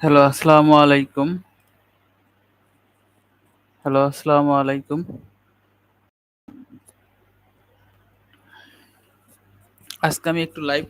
Hello আসসালামু আলাইকুম hello আসসালামু আলাইকুম আজকে আমি একটু লাইভ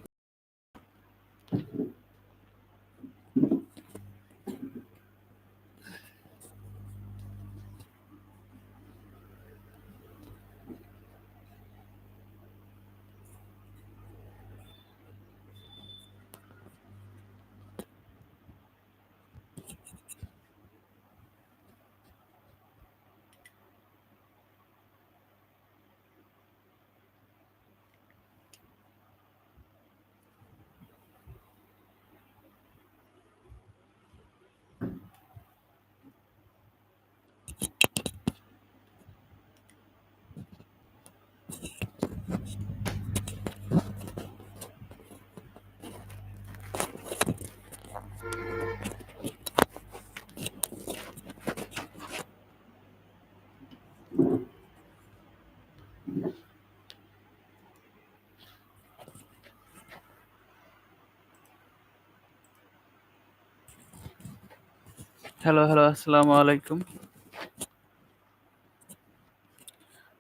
হ্যালো হ্যালো আসসালামু আলাইকুম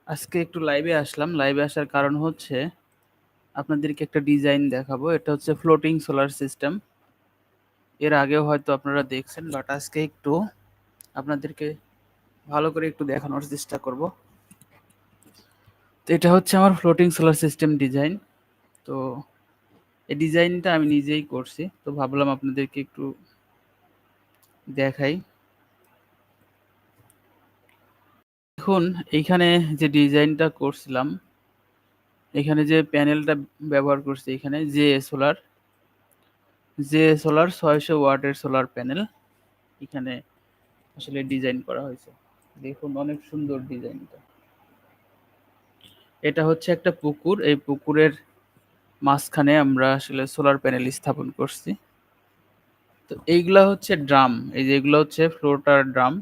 আজকে একটু লাইভে আসলাম। লাইভে আসার কারণ হচ্ছে, আপনাদেরকে একটা ডিজাইন দেখাবো। এটা হচ্ছে ফ্লোটিং সোলার সিস্টেম এর আগেও হয়তো আপনারা দেখছেন বাট আজকে একটু আপনাদেরকে ভালো করে একটু দেখানোর চেষ্টা করব। তো এটা হচ্ছে আমার ফ্লোটিং সোলার সিস্টেম ডিজাইন তো এই ডিজাইনটা আমি নিজেই করছি। তো ভাবলাম আপনাদেরকে একটু দেখাই। দেখুন, এইখানে যে ডিজাইনটা করছিলাম, এখানে যে প্যানেলটা ব্যবহার করছি এখানে, যে সোলার যে সোলার ছয়শো ওয়াটের সোলার প্যানেল এখানে আসলে ডিজাইন করা হয়েছে। দেখুন, অনেক সুন্দর ডিজাইনটা। এটা হচ্ছে একটা পুকুর, এই পুকুরের মাঝখানে আমরা আসলে সোলার প্যানেল স্থাপন করছি। তো এইগুলা হচ্ছে ড্রাম। এই যে এগুলো হচ্ছে ফ্লোটার ড্রাম।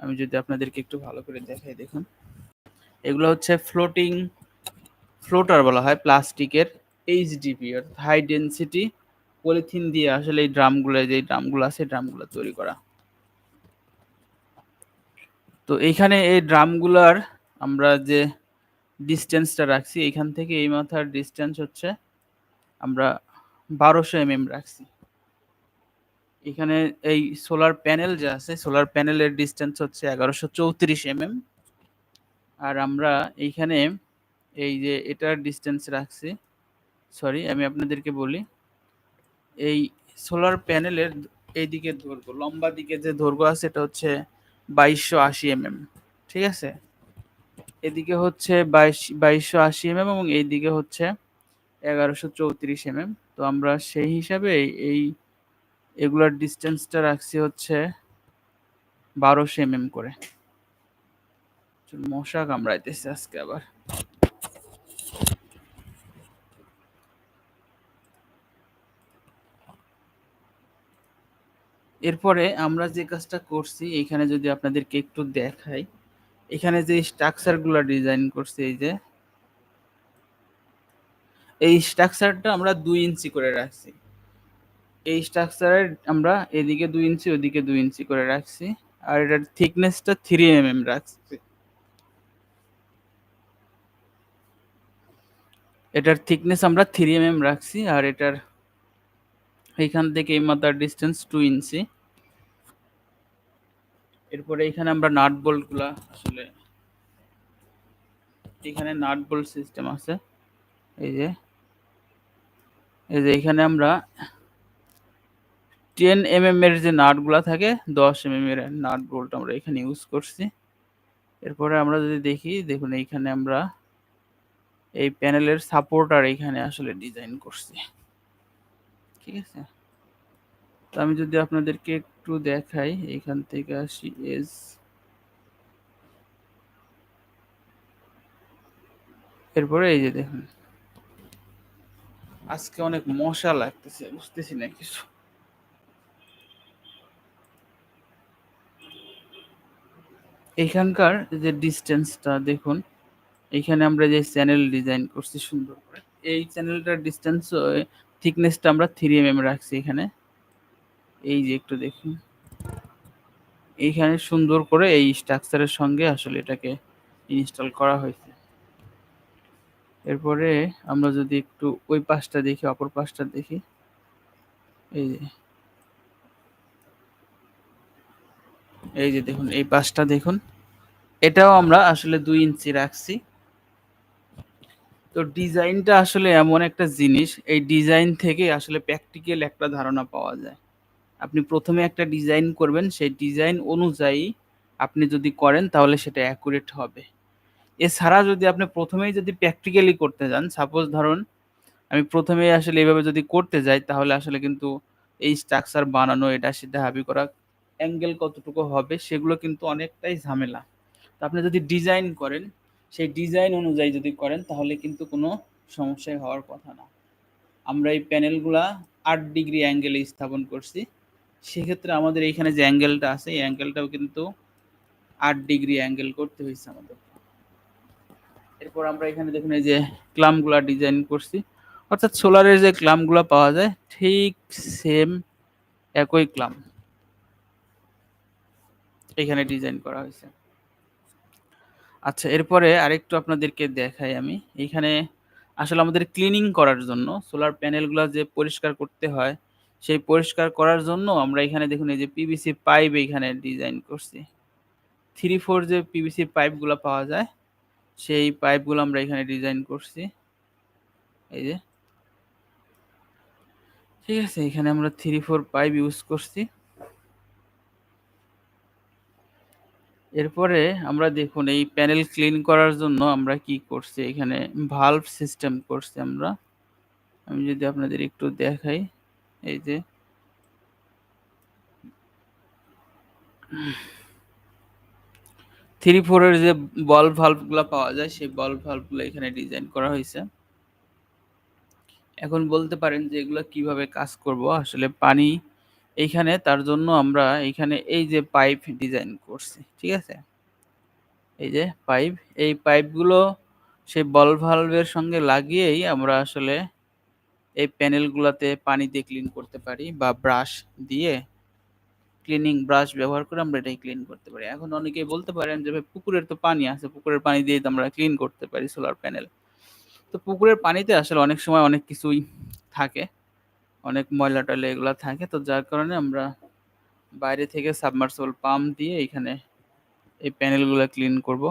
আমি যদি আপনাদেরকে একটু ভালো করে দেখাই, দেখুন। এগুলো হচ্ছে ফ্লোটিং, ফ্লোটার বলা হয়, প্লাস্টিকের এইচডিপি অর্থাৎ হাই ডেন্সিটি পলিথিন দিয়ে আসলে এই ড্রামগুলো যে ড্রামগুলো আছে ড্রামগুলো তৈরি করা। তো এইখানে এই ড্রামগুলার আমরা যে ডিস্টেন্সটা রাখছি, এইখান থেকে এই মাথার ডিস্টেন্স হচ্ছে আমরা বারোশো এম রাখছি। এখানে এই সোলার প্যানেল যে আছে সোলার প্যানেলের ডিস্টেন্স হচ্ছে এগারোশো চৌত্রিশ এম এম আর আমরা এইখানে এই যে এটার ডিস্টেন্স রাখছি সরি আমি আপনাদেরকে বলি, এই সোলার প্যানেলের এই দিকে দৈর্ঘ্য, লম্বা দিকে যে দৈর্ঘ্য আছে এটা হচ্ছে বাইশশো আশি এমএম ঠিক আছে? এদিকে হচ্ছে বাইশ, বাইশশো আশি এমএম এবং এই দিকে হচ্ছে এগারোশো চৌত্রিশ এমএম তো আমরা সেই হিসাবে এই এগুলার ডিস্টেন্সটা রাখছি হচ্ছে বারোশো এম এম করে মশা কামড়াইতেছে আজকে আবার। এরপরে আমরা যে কাজটা করছি, এখানে যদি আপনাদেরকে একটু দেখাই, এখানে যে স্ট্রাকচারগুলো ডিজাইন করছি, এই যে, এই স্ট্রাকচারটা আমরা দুই ইঞ্চি করে রাখছি। এই স্ট্রাকচারের আমরা এদিকে দুই ইঞ্চি, ওদিকে দুই ইঞ্চি করে রাখছি। আর এটার থিকনেসটা থ্রি এম এম রাখছি। এটার থিকনেস আমরা থ্রি এম এম রাখছি, আর এটার এইখান থেকে এই মাথার ডিস্টেন্স টু ইঞ্চি। এরপরে এখানে আমরা নাট বোল্টগুলা আসলে এখানে নাট বোল্ট সিস্টেম আছে। এই যে এই যে এখানে আমরা টেন এম এম এর যে নাটগুলো থাকে, দশ এম এম এর নাট বোল্ট আমরা এখানে ইউজ করছি। এরপরে আমরা যদি দেখি, দেখুন এইখানে আমরা এই প্যানেলের সাপোর্টার এইখানে আসলে ডিজাইন করছি। ঠিক আছে? তো আমি যদি আপনাদেরকে একটু দেখাই, এখান থেকে আসি, এস। এরপরে এই যে দেখুন। আজকে অনেক মশা লাগতেছে, বুঝতেছি না কিছু। এইখানকার যে ডিস্টেন্সটা দেখুন এইখানে আমরা যে চ্যানেল ডিজাইন করছি সুন্দর করে, এই চ্যানেলটার ডিস্টেন্স থিকনেসটা আমরা থ্রি এম এম রাখছি এখানে। এই যে একটু দেখুন এইখানে সুন্দর করে এই স্ট্রাকচারের সঙ্গে আসলে এটাকে ইনস্টল করা হয়েছে। এরপরে আমরা যদি একটু ওই পাশটা দেখি, অপর পাশটা দেখি, এই যে এই যে দেখুন, এই পাশটা দেখুন। এটাও আমরা আসলে দুই ইঞ্চি রাখছি। তো ডিজাইনটা আসলে এমন একটা জিনিস, এই ডিজাইন থেকে আসলে প্র্যাকটিক্যাল একটা ধারণা পাওয়া যায়। আপনি প্রথমে একটা ডিজাইন করবেন, সেই ডিজাইন অনুযায়ী আপনি যদি করেন, তাহলে সেটা অ্যাকুরেট হবে। এছাড়া যদি আপনি প্রথমেই যদি প্র্যাকটিক্যালি করতে যান, সাপোজ ধরুন, আমি প্রথমেই আসলে এভাবে যদি করতে যাই, তাহলে আসলে কিন্তু এই স্ট্রাকচার বানানো, এটা সেটা হাবি করা অ্যাঙ্গেল কতটুকু হবে সেগুলো কিন্তু অনেকটাই ঝামেলা। তো আপনি যদি ডিজাইন করেন, সেই ডিজাইন অনুযায়ী যদি করেন, তাহলে কিন্তু কোনো সমস্যায় হওয়ার কথা না। আমরা এই প্যানেলগুলা আট ডিগ্রি অ্যাঙ্গেলে স্থাপন করছি। সেক্ষেত্রে আমাদের এইখানে যে অ্যাঙ্গেলটা আছে, এই অ্যাঙ্গেলটাও কিন্তু আট ডিগ্রি অ্যাঙ্গেল করতে হয়েছে আমাদের। এরপর আমরা এখানে দেখুন এই যে ক্লামগুলা ডিজাইন করছি। অর্থাৎ সোলারের যে ক্লামগুলো পাওয়া যায়, ঠিক সেম একই ক্লাম। এখানে ডিজাইন করা হয়েছে। আচ্ছা এরপরে আরেকটু আপনাদেরকে দেখাই আমি। এইখানে আসলে আমাদের ক্লিনিং করার জন্য সোলার প্যানেলগুলো যে পরিষ্কার করতে হয়, সেই পরিষ্কার করার জন্য আমরা এখানে দেখুন, এই যে পিভিসি পাইপ এখানে ডিজাইন করছি। থ্রি ফোর যে পিভিসি পাইপগুলো পাওয়া যায়, সেই পাইপগুলো আমরা এখানে ডিজাইন করছি। এই যে। ঠিক আছে, এখানে আমরা থ্রি ফোর পাইপ ইউজ করছি। এরপরে আমরা দেখুন, এই প্যানেল ক্লিন করার জন্য আমরা কি করছি? এখানে ভাল্ভ সিস্টেম করছি আমরা। আমি যদি আপনাদের একটু দেখাই, এই যে। থ্রি ফোরের যে বল ভাল্ভগুলো পাওয়া যায়, সেই বল ভাল্ভগুলো এখানে ডিজাইন করা হয়েছে। এখন বলতে পারেন যে এগুলো কীভাবে কাজ করব? আসলে পানি এইখানে তার জন্য আমরা এইখানে এই যে পাইপ ডিজাইন করছি, ঠিক আছে? এই যে পাইপ এই পাইপগুলো সেই বল ভালভের সঙ্গে লাগিয়েই আমরা আসলে এই প্যানেলগুলোতে পানি দিয়ে ক্লিন করতে পারি বা ব্রাশ দিয়ে ক্লিনিং ব্রাশ ব্যবহার করে আমরা এটাই ক্লিন করতে পারি। এখন অনেকেই বলতে পারেন যে, ভাই, পুকুরের তো পানি আছে, পুকুরের পানি দিয়ে তো আমরা ক্লিন করতে পারি সোলার প্যানেল তো পুকুরের পানিতে আসলে অনেক সময় অনেক কিছুই থাকে। অনেক ময়লা টয়লা এগুলো থাকে, তো যার কারণে আমরা বাইরে থেকে সাবমার্সিবল পাম্প দিয়ে এখানে এই প্যানেলগুলো ক্লিন করব।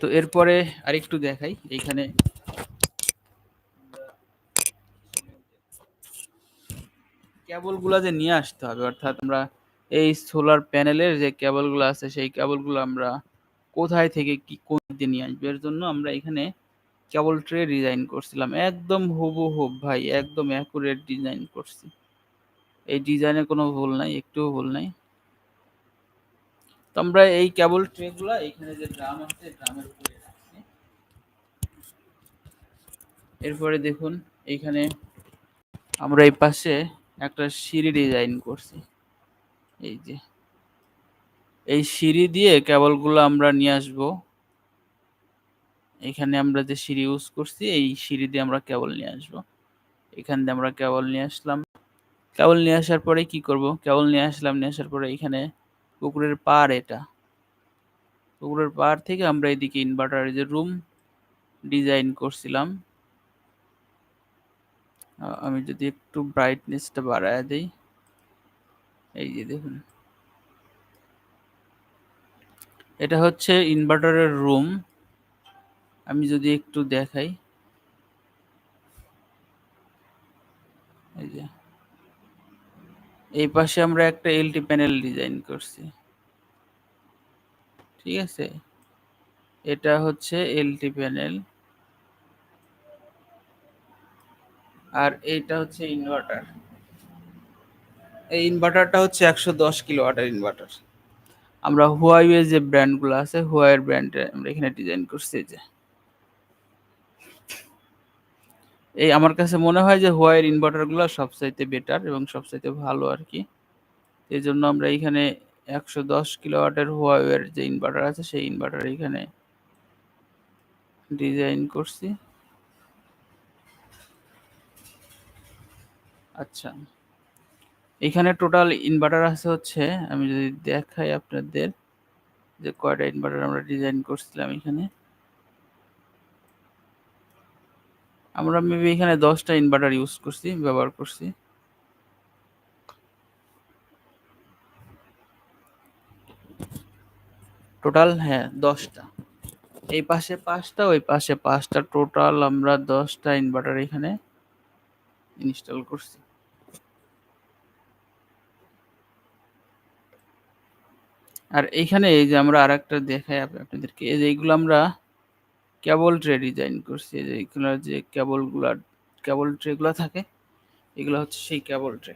তো এরপরে আরেকটু দেখাই এইখানে কেবলগুলো যে নিয়ে আসতে হবে, অর্থাৎ আমরা এই সোলার প্যানেলের যে কেবলগুলো আছে, সেই কেবলগুলো আমরা কোথায় থেকে কি কোন দিয়ে নিয়ে আসব, এর জন্য আমরা এখানে কেবল ট্রে ডিজাইন করছিলাম। একদম হুবহু ভাই, একদম অ্যাকুরেট ডিজাইন করছি। এই ডিজাইনে কোনো ভুল নাই, একটুও ভুল নাই। তো আমরা এই কেবল ট্রেগুলো এখানে যে ড্রাম আছে, ড্রামের উপরে রাখছি। এরপরে দেখুন এইখানে আমরা এই পাশে একটা সিঁড়ি ডিজাইন করছি। এই যে, এই সিঁড়ি দিয়ে কেবলগুলো আমরা নিয়ে আসব। এখানে আমরা যে সিঁড়ি ইউজ করছি, এই সিঁড়ি দিয়ে আমরা কেবল নিয়ে আসব। এখান দিয়ে আমরা কেবল নিয়ে আসলাম। কেবল নিয়ে আসার পরে কি করব? কেবল নিয়ে আসলাম, নিয়ে আসার পরে এখানে পুকুরের পার এটা। পুকুরের পার থেকে আমরা এদিকে ইনভার্টার যে রুম ডিজাইন করছিলাম। আমি যদি একটু ব্রাইটনেসটা বাড়ায় দিই, এই যে দেখুন। এটা হচ্ছে ইনভার্টারের রুম আমি যদি একটু দেখাই। এই পাশে আমরা একটা এলটি প্যানেল ডিজাইন করছি। ঠিক আছে? এটা হচ্ছে এলটি প্যানেল আর এইটা হচ্ছে ইনভার্টার এই ইনভার্টারটা হচ্ছে একশো দশ কিলো ওয়াটের ইনভার্টার আমরা হুয়াইয়ে যে ব্র্যান্ডগুলো আছে হুয়াইয়ের ব্র্যান্ডে আমরা এখানে ডিজাইন করছি যে। এই আমার কাছে মনে হয় যে হুয়াইয়ের ইনভার্টারগুলো সবচাইতে বেটার এবং সবচাইতে ভালো আর কি এই জন্য আমরা এখানে একশো দশ কিলোওয়াটের হুয়াইয়ের যে ইনভার্টার আছে, সেই ইনভার্টার এখানে ডিজাইন করছি। আচ্ছা এখানে টোটাল ইনভার্টার আছে হচ্ছে, আমি যদি দেখাই আপনাদের যে কয়টা ইনভার্টার আমরা ডিজাইন করছিলাম এখানে। আমরা মেবি এখানে দশটা ইনভার্টার ইউজ করছি, ব্যবহার করছি। টোটাল হ্যাঁ দশটা। এই পাশে পাঁচটা, ওই পাশে পাঁচটা। টোটাল আমরা দশটা ইনভার্টার এখানে ইনস্টল করছি। আর এইখানে এই যে আমরা আর একটা দেখাই আপনাদেরকে। এই যে এইগুলো আমরা কেবল ট্রে ডিজাইন করছি যে এইগুলো যে কেবলগুলো, কেবল ট্রেগুলো থাকে, এগুলো হচ্ছে সেই কেবল ট্রে।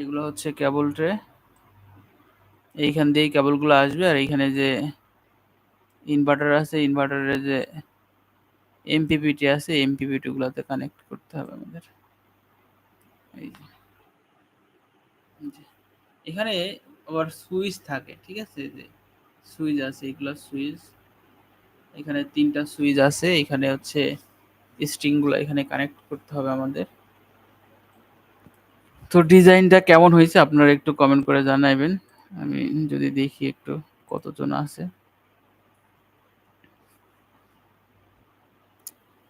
এগুলো হচ্ছে কেবল ট্রে। এইখান দিয়েই কেবলগুলো আসবে, আর এইখানে যে ইনভার্টার আছে ইনভার্টারের যে এমপিপিটি আছে এমপিপিটি গুলাতে কানেক্ট করতে হবে আমাদের। এই যে এখানে আবার সুইচ থাকে, ঠিক আছে? যে সুইচ আছে, এগুলো সুইচ। এখানে তিনটা সুইচ আছে, এখানে হচ্ছে স্ট্রিংগুলো এখানে কানেক্ট করতে হবে আমাদের। তো ডিজাইনটা কেমন হয়েছে আপনারা একটু কমেন্ট করে জানাইবেন। আমি যদি দেখি একটু কতজন আছে।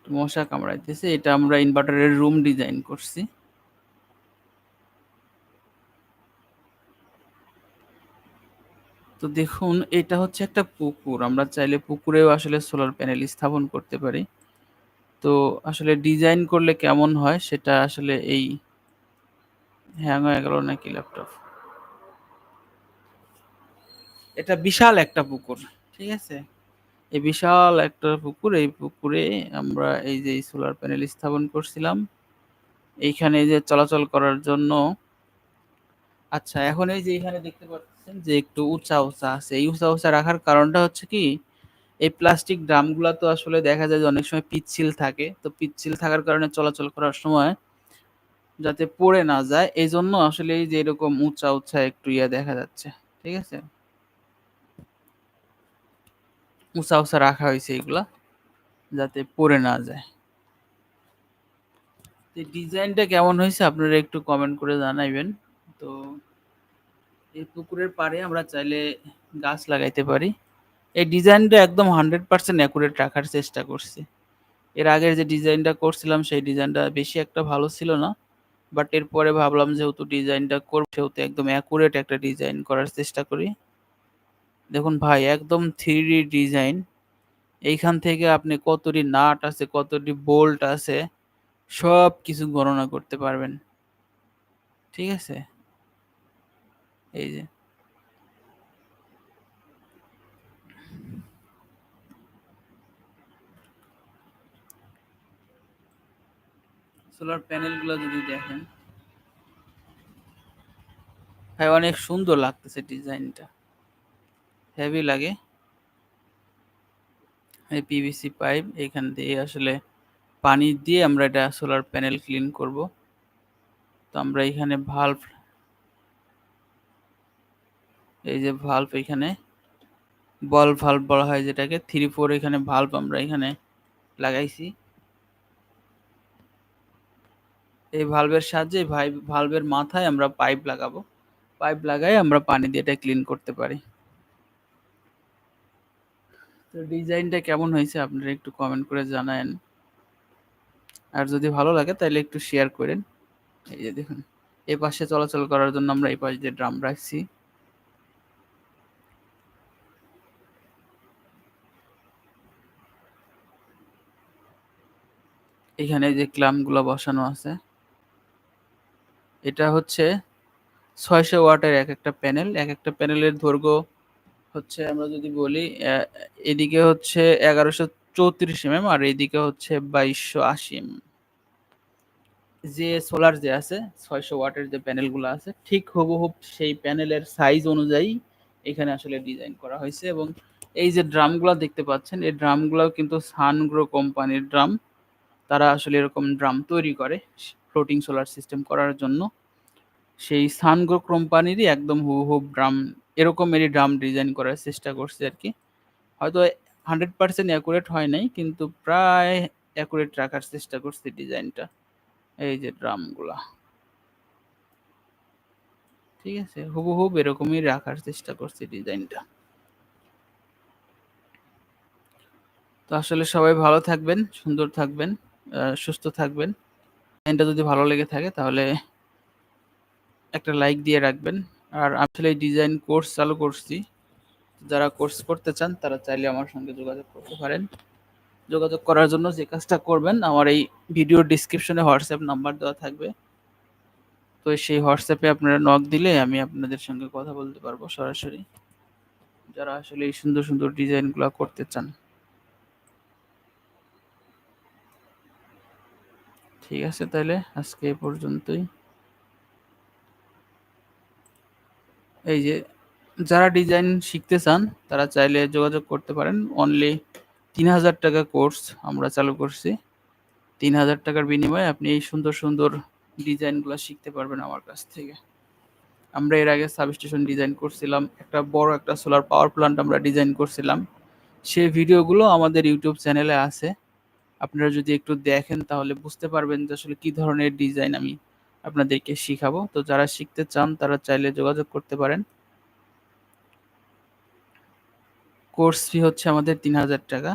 মশা কামড়াইতেছে, এটা আমরা ইনভার্টারের রুম ডিজাইন করছি। তো দেখুন, এটা হচ্ছে একটা পুকুর। আমরা চাইলে পুকুরেও আসলে সোলার প্যানেল স্থাপন করতে পারি। তো আসলে ডিজাইন করলে কেমন হয় সেটা আসলে এই হ্যাং হয়ে গেল নাকি ল্যাপটপ এটা বিশাল একটা পুকুর, ঠিক আছে? এই বিশাল একটা পুকুর, এই পুকুরে আমরা এই যে সোলার প্যানেল স্থাপন করছিলাম, এইখানে যে চলাচল করার জন্য। আচ্ছা এখন এই যে এখানে দেখতে যে একটু উঁচা উঁচা আছে। এই উঁচা উঁচা রাখার কারণটা হচ্ছে কি, এই প্লাস্টিক ড্রামগুলো তো আসলে দেখা যায় যে অনেক সময় পিচ্ছিল থাকে। তো পিচ্ছিল থাকার কারণে চলাচল করার সময় যাতে পড়ে না যায় এই জন্য আসলে এই যে এরকম উঁচা উঁচা একটু ইয়া দেখা যাচ্ছে। ঠিক আছে? উঁচা উঁচা রাখা হয়েছে এগুলা যাতে পড়ে না যায়। ডিজাইনটা কেমন হয়েছে আপনারা একটু কমেন্ট করে জানাইবেন। তো এই পুকুরের পাড়ে আমরা চাইলে গাছ লাগাইতে পারি। এই ডিজাইনটা একদম হান্ড্রেড পার্সেন্ট অ্যাকুরেট রাখার চেষ্টা করছি। এর আগের যে ডিজাইনটা করছিলাম, সেই ডিজাইনটা বেশি একটা ভালো ছিল না। বাট এরপরে ভাবলাম যেহেতু ডিজাইনটা করব, সেহেতু একদম অ্যাকুরেট একটা ডিজাইন করার চেষ্টা করি। দেখুন ভাই, একদম থ্রি ডিজাইন। এইখান থেকে আপনি কতটি নাট আছে, কতটি বোল্ট আছে সব কিছু গণনা করতে পারবেন। ঠিক আছে? এই যে। সোলার প্যানেলগুলো যদি দেখেন। ভাই অনেক সুন্দর লাগতেছে ডিজাইনটা। হেভি লাগে। এই পিভিসি পাইপ এখান দিয়ে আসলে পানি দিয়ে আমরা এটা সোলার প্যানেল ক্লিন করব। তো আমরা এখানে ভাল্ভ এই যে ভাল্ভ এখানে বল ভাল্ভ বলা হয় যেটাকে থ্রি ফোর এখানে ভাল্ভ আমরা এখানে লাগাইছি। এই ভাল্বের সাহায্যে ভাই ভালভের মাথায় আমরা পাইপ লাগাবো। পাইপ লাগাই আমরা পানি দিয়ে এটা ক্লিন করতে পারি। তো ডিজাইনটা কেমন হয়েছে আপনারা একটু কমেন্ট করে জানায়েন। আর যদি ভালো লাগে তাহলে একটু শেয়ার করেন। এই যে দেখুন, এ পাশে চলাচল করার জন্য আমরা এই পাশে দিয়ে ড্রাম রাখছি। এখানে যে ক্লামগুলো বসানো আছে, এটা হচ্ছে ছয়শো ওয়াটের এক একটা প্যানেল। এক একটা প্যানেলের দৈর্ঘ্য হচ্ছে আমরা যদি বলি এদিকে হচ্ছে এগারোশো চৌত্রিশ এম আর এইদিকে হচ্ছে বাইশশো আশি এম যে সোলার যে আছে, ছয়শো ওয়াটের যে প্যানেলগুলো আছে, ঠিক হুবহুব সেই প্যানেলের সাইজ অনুযায়ী এখানে আসলে ডিজাইন করা হয়েছে। এবং এই যে ড্রামগুলো দেখতে পাচ্ছেন, এই ড্রামগুলো কিন্তু সানগ্রো কোম্পানির ড্রাম। তারা আসলে এরকম ড্রাম তৈরি করে ফ্লোটিং সোলার সিস্টেম করার জন্য। সেই সানগ্রো কোম্পানিরই একদম হু হুবহুব ড্রাম, এরকমেরই ড্রাম ডিজাইন করার চেষ্টা করছে আর কি। হয়তো হান্ড্রেড পার্সেন্ট অ্যাকুরেট হয় নাই, কিন্তু প্রায় অ্যাকুরেট রাখার চেষ্টা করছে ডিজাইনটা, এই যে ড্রামগুলা। ঠিক আছে হুবহুব এরকমই রাখার চেষ্টা করছি ডিজাইনটা। তো আসলে সবাই ভালো থাকবেন, সুন্দর থাকবেন। সুস্থ থাকবেন। ডিজাইনটা যদি ভালো লেগে থাকে তাহলে একটা লাইক দিয়ে রাখবেন। আর আমি আসলে ডিজাইন কোর্স চালু করছি। যারা কোর্স করতে চান তারা চাইলে আমার সঙ্গে যোগাযোগ করতে পারেন। যোগাযোগ করার জন্য যে কাজটা করবেন, আমার এই ভিডিও ডিসক্রিপশনে হোয়াটসঅ্যাপ নাম্বার দেওয়া থাকবে। তো সেই হোয়াটসঅ্যাপে আপনারা নক দিলে আমি আপনাদের সঙ্গে কথা বলতে পারব সরাসরি। যারা আসলে এই সুন্দর সুন্দর ডিজাইনগুলো করতে চান। ঠিক আছে তাহলে আজকে এ পর্যন্তই। এই যে যারা ডিজাইন শিখতে চান, তারা চাইলে যোগাযোগ করতে পারেন। অনলি তিন হাজার টাকা কোর্স আমরা চালু করছি। তিন হাজার টাকার বিনিময়ে আপনি এই সুন্দর সুন্দর ডিজাইনগুলো শিখতে পারবেন আমার কাছ থেকে। আমরা এর আগে সাবস্টেশন ডিজাইন করছিলাম, একটা বড় একটা সোলার পাওয়ার প্ল্যান্ট আমরা ডিজাইন করছিলাম। সেই ভিডিওগুলো আমাদের ইউটিউব চ্যানেলে আছে। আপনারা যদি একটু দেখেন তাহলে বুঝতে পারবেন যে আসলে কি ধরনের ডিজাইন আমি আপনাদেরকে শিখাবো। তো যারা শিখতে চান তারা চাইলে যোগাযোগ করতে পারেন। কোর্স ফি হচ্ছে আমাদের তিন হাজার টাকা।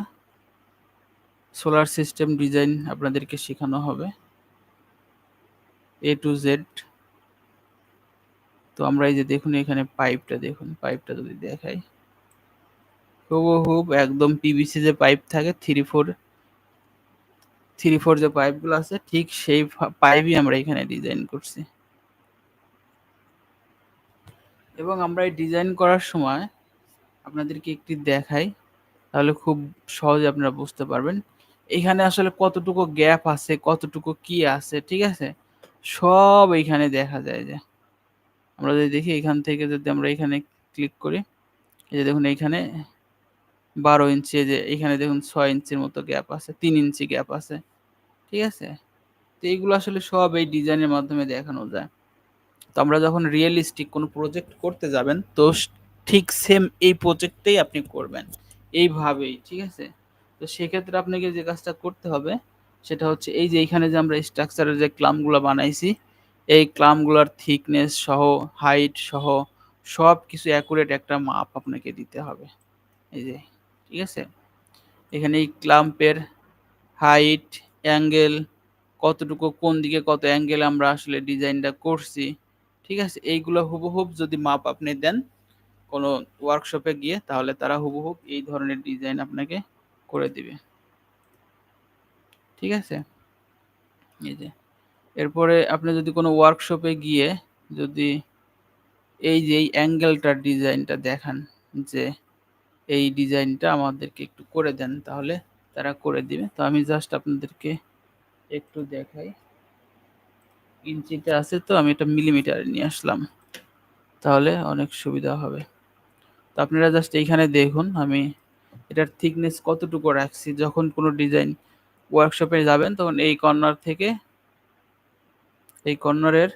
সোলার সিস্টেম ডিজাইন আপনাদেরকে শেখানো হবে। এ টু জেড তো আমরা এই যে দেখুন, এখানে পাইপটা দেখুন পাইপটা যদি দেখাই। হুব একদম পিভিসি যে পাইপ থাকে থ্রি ফোর থ্রি ফোর যে পাইপগুলো আছে, ঠিক সেই পাইপই আমরা এখানে ডিজাইন করছি। এবং আমরা এই ডিজাইন করার সময় আপনাদেরকে একটি দেখাই, তাহলে খুব সহজে আপনারা বুঝতে পারবেন। এখানে আসলে কতটুকু গ্যাপ আছে, কতটুকু কি আছে, ঠিক আছে? সব এইখানে দেখা যায় যে। আমরা যদি দেখি এখান থেকে যদি আমরা এখানে ক্লিক করি, এই যে দেখুন এইখানে বারো ইঞ্চি যে এখানে দেখুন ছয় ইঞ্চির মতো গ্যাপ আছে, তিন ইঞ্চি গ্যাপ আছে, ঠিক আছে? তো এইগুলো আসলে সব এই ডিজাইনের মাধ্যমে দেখানো যায়। তো আমরা যখন রিয়েলিস্টিক কোনো প্রজেক্ট করতে যাবেন, তো ঠিক সেম এই প্রজেক্টটাই আপনি করবেন, এইভাবেই, ঠিক আছে? তো সেক্ষেত্রে আপনাকে যে কাজটা করতে হবে, সেটা হচ্ছে এই যে এইখানে যে আমরা স্ট্রাকচারের যে ক্লামগুলো বানাইছি, এই ক্লামগুলোর থিকনেস সহ হাইট সহ সব কিছু অ্যাকুরেট একটা মাপ আপনাকে দিতে হবে। এই যে ঠিক আছে? এখানে এই ক্লাম্পের হাইট অ্যাঙ্গেল কতটুকু, কোন দিকে কত অ্যাঙ্গেল আমরা আসলে ডিজাইনটা করছি, ঠিক আছে? এইগুলো হুবহুব যদি মাপ আপনি দেন কোনো ওয়ার্কশপে গিয়ে, তাহলে তারা হুবহুব এই ধরনের ডিজাইন আপনাকে করে দিবে। ঠিক আছে? এই যে। এরপরে আপনি যদি কোনো ওয়ার্কশপে গিয়ে যদি এই যে, এই অ্যাঙ্গেলটার ডিজাইনটা দেখান যে এই ডিজাইনটা আমাদেরকে একটু করে দেন তাহলে তারা করে দিবে। তো আমি জাস্ট আপনাদেরকে একটু দেখাই। ইঞ্চিতে আছে তো, আমি এটা মিলিমিটারে নিয়ে আসলাম। তাহলে অনেক সুবিধা হবে। তো আপনারা জাস্ট এইখানে দেখুন, আমি এটার থিকনেস কতটুকু রাখছি। যখন কোনো ডিজাইন ওয়ার্কশপে যাবেন, তখন এই কর্নার থেকে এই কর্নারের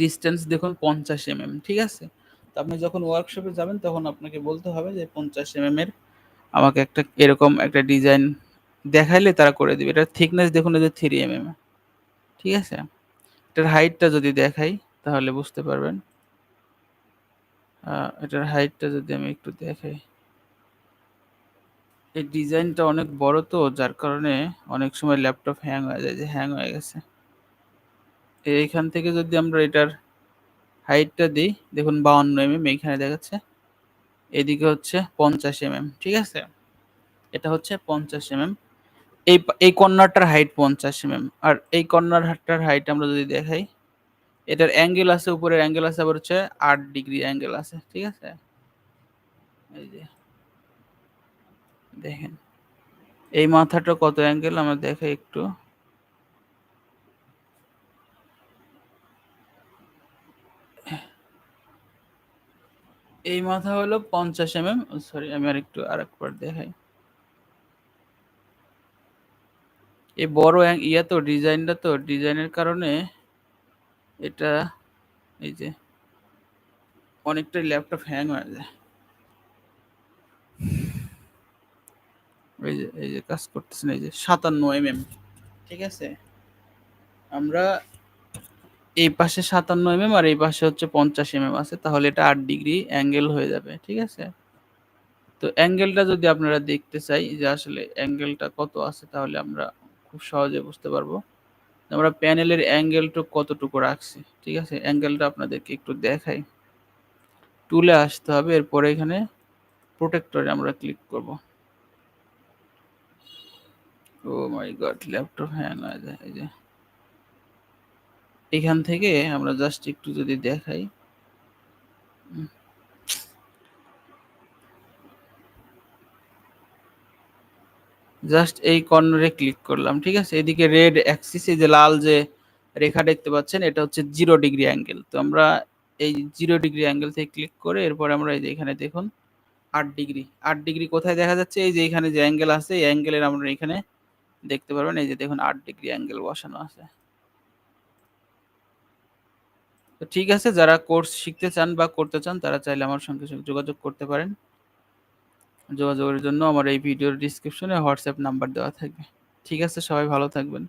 ডিস্টেন্স দেখুন পঞ্চাশ এম ঠিক আছে? আপনি যখন ওয়ার্কশপে যাবেন, তখন আপনাকে বলতে হবে যে পঞ্চাশ এম এর আমাকে একটা এরকম একটা ডিজাইন দেখাইলে তারা করে দেবে। এটার থিকনেস দেখুন যে থ্রি এম এম ঠিক আছে? এটার হাইটটা যদি দেখাই, তাহলে বুঝতে পারবেন। এটার হাইটটা যদি আমি একটু দেখাই। এই ডিজাইনটা অনেক বড় তো, যার কারণে অনেক সময় ল্যাপটপ হ্যাং হয়ে যায়, যে হ্যাং হয়ে গেছে। এইখান থেকে যদি আমরা এটার হাইটটা দিই। দেখুন, বাউন্ন এমএম এইখানে দেখাচ্ছে। এদিকে হচ্ছে পঞ্চাশ এমএম ঠিক আছে? এটা হচ্ছে পঞ্চাশ এমএম এই এই কর্নারটার হাইট পঞ্চাশ এমএম আর এই কর্নারটার হাইট আমরা যদি দেখাই, এটার অ্যাঙ্গেল আছে, উপরের অ্যাঙ্গেল আছে, আবার হচ্ছে আট ডিগ্রি অ্যাঙ্গেল আছে, ঠিক আছে? এই যে, দেখেন। এই মাথাটা কত অ্যাঙ্গেল? আমরা দেখাই একটু। এই মাথা হলো পঞ্চাশ এম এম সরি, আমি আর একটু আর একবার দেখাই। এই বড় ইয়া তো, ডিজাইনটা তো, ডিজাইনের কারণে এটা, এই যে, অনেকটাই ল্যাপটপ হ্যাং হয়ে যায়। এই যে এই যে কাজ করতেছেন, এই যে সাতান্ন এম এম ঠিক আছে? আমরা এই পাশে সাতান্ন এমএম আর এই পাশে হচ্ছে পঞ্চাশ এমএম আছে, তাহলে এটা আট ডিগ্রি অ্যাঙ্গেল হয়ে যাবে, ঠিক আছে? তো অ্যাঙ্গেলটা যদি আপনারা দেখতে চাই যে আসলে অ্যাঙ্গেলটা কত আছে, তাহলে আমরা খুব সহজে বুঝতে পারব। আমরা প্যানেলের অ্যাঙ্গেলটা কতটুকু রাখছি, ঠিক আছে? অ্যাঙ্গেলটা আপনাদেরকে একটু দেখাই। টুলে আসতে হবে, এরপরে এখানে প্রোটেক্টরে আমরা ক্লিক করব। Oh my god laptop hang হয়ে যায়, এই যে। এখান থেকে আমরা জাস্ট একটু যদি দেখাই। জাস্ট এই কর্নারে ক্লিক করলাম, ঠিক আছে? এদিকে রেড অ্যাক্সিস এই যে লাল যে রেখা দেখতে পাচ্ছেন, এটা হচ্ছে জিরো ডিগ্রি অ্যাঙ্গেল তো আমরা এই জিরো ডিগ্রি অ্যাঙ্গেল থেকে ক্লিক করে এরপর আমরা এই যে এখানে দেখুন, আট ডিগ্রি আট ডিগ্রি কোথায় দেখা যাচ্ছে? এই যে এখানে যে অ্যাঙ্গেল আছে, এই অ্যাঙ্গেলের আমরা এখানে দেখতে পারবেন। এই যে দেখুন, আট ডিগ্রি অ্যাঙ্গেল বসানো আছে। তো ঠিক আছে, যারা কোর্স শিখতে চান বা করতে চান, তারা চাইলে আমার সঙ্গে যোগাযোগ করতে পারেন। যোগাযোগের জন্য আমার এই ভিডিওর ডিসক্রিপশনে হোয়াটসঅ্যাপ নাম্বার দেওয়া থাকবে। ঠিক আছে, সবাই ভালো থাকবেন।